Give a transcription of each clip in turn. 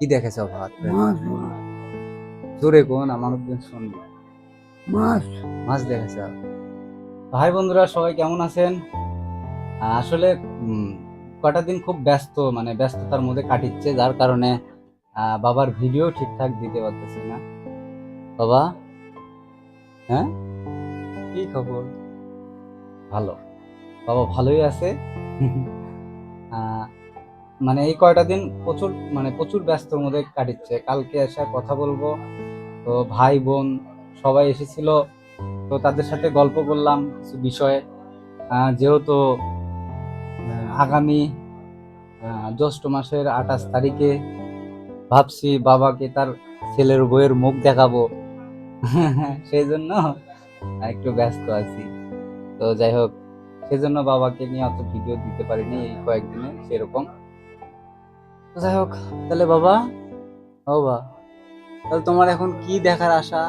কি দেখেছ ভাত? মাছ। জোরে কোন আমার শুনবি। মাছ। মাছ দেখেছ? ভাই বন্ধুরা সবাই কেমন আছেন? আসলে কটা দিন খুব ব্যস্ত মানে ব্যস্ততার মধ্যে কাটিচ্ছে যার কারণে বাবার ভিডিও ঠিকঠাক দিতে পারতেছি না। বাবা? হ্যাঁ? কি খবর? ভালো। বাবা ভালোই আছে? আহ, মানে এই কয়টা দিন প্রচুর মানে প্রচুর ব্যস্তর মধ্যে কাটিচ্ছে। কালকে এসে কথা বলব, তো ভাই, বোন সবাই এসেছিল, তো তাদের সাথে গল্প করলাম কিছু বিষয়ে। যেহেতু আগামী জ্যৈষ্ঠ মাসের আঠাশ তারিখে ভাবছি বাবাকে তার ছেলের বইয়ের মুখ দেখাবো। সেই জন্য একটু ব্যস্ত আছি। তো যাই হোক, সেজন্য বাবাকে নিয়ে অত ভিডিও দিতে পারিনি এই কয়েকদিনে, সেরকম। যাই হোক তাহলে বাবা ও বাবা তাহলে তোমার এখন কি দেখার আশা?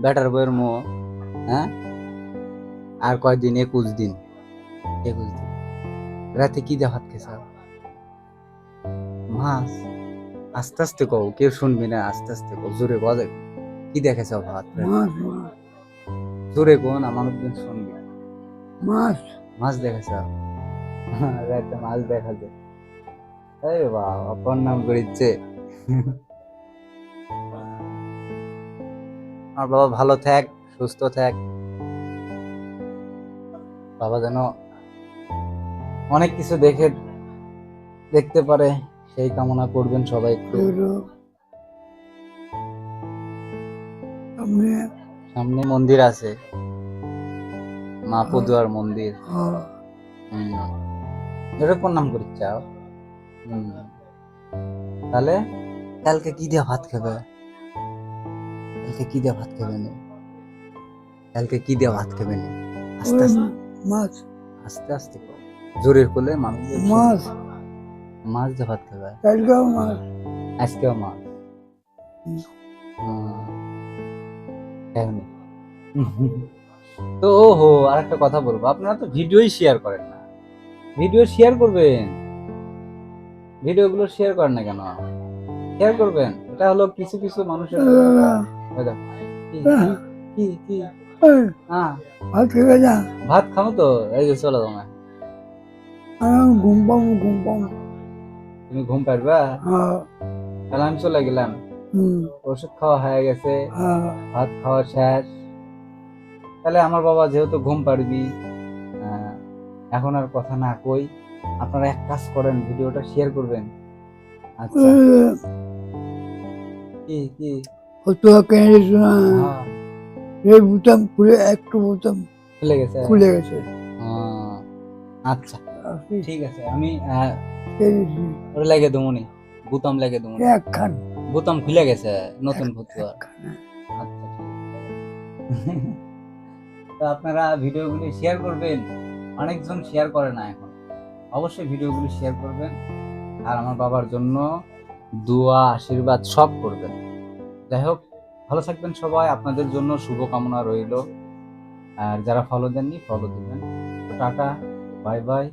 ব্যাটার বইয়ের মোহ হ্যাঁ? আর কয়দিন? একুশ দিন। একুশ দিন। রাতে কি দেখাত খেসা মাছ? আস্তে আস্তে কও কেউ শুনবি না? আস্তে আস্তে কও জোরে বাজে কি দেখেছ ভাত? জোরে কোন আমার একদিন শুনবি। মাছ। মাছ দেখেছ রাতে মাছ দেখা যায়। এই বাবা অপর নাম করিচ্ছে। আর বাবা ভালো থাক সুস্থ থাক। বাবা যেন অনেক কিছু দেখে দেখতে পারে সেই কামনা করবেন সবাই একটু। সামনে। মন্দির আছে। মা পদুয়ার মন্দির। এটা চাও হুম তাহলে? কালকে কি দিয়ে ভাত খাবে? কালকে কি দিয়ে ভাত খাবে নি? কালকে কি দিয়ে ভাত খাবে নি? আস্তে আস্তে। মাছ। আস্তে আস্তে কর। জোরের কোলে মানুষ মাছ। মাছ দিয়ে ভাত খাবে? কালকেও মাছ। আজকেও মাছ। তো ও হো আর একটা কথা বলব। আপনারা তো ভিডিওই শেয়ার করেন না। ভিডিও শেয়ার করবেন? ভিডিওগুলো শেয়ার করেন না কেন? শেয়ার করবেন। এটা হলো কিছু কিছু মানুষের কি কি কি? হ্যাঁ। ভাত খেয়ে যা ভাত খাব তো? এই যে চলো তোমায়। ঘুম পাবো ঘুম পাবো। তুমি ঘুম পারবা? তাহলে আমি চলে গেলাম। ওষুধ খাওয়া হয়ে গেছে। ভাত খাওয়া শেষ। তাহলে আমার বাবা যেহেতু ঘুম পারবি এখন আর কথা না কই। আপনারা এক কাজ করেন ভিডিওটা শেয়ার করবেন। আচ্ছা। কি কি? হ্যাঁ, এই বুতাম খুলে একটু বুতাম খুলে গেছে? খুলে গেছে। আচ্ছা। ঠিক আছে আমি লেগে দেবনি বুতাম লেগে দেবনি একখান। বুতাম খুলে গেছে নতুন একখান। আচ্ছা তো আপনারা ভিডিওগুলি শেয়ার করবেন অনেকজন শেয়ার করে না এখন। অবশ্যই ভিডিওগুলি শেয়ার করবেন আর আমার বাবার জন্য দোয়া, আশীর্বাদ সব করবেন। যাই হোক, ভালো থাকবেন সবাই। আপনাদের জন্য শুভকামনা রইল। আর যারা ফলো দেননি ফলো দেবেন। Tata bye bye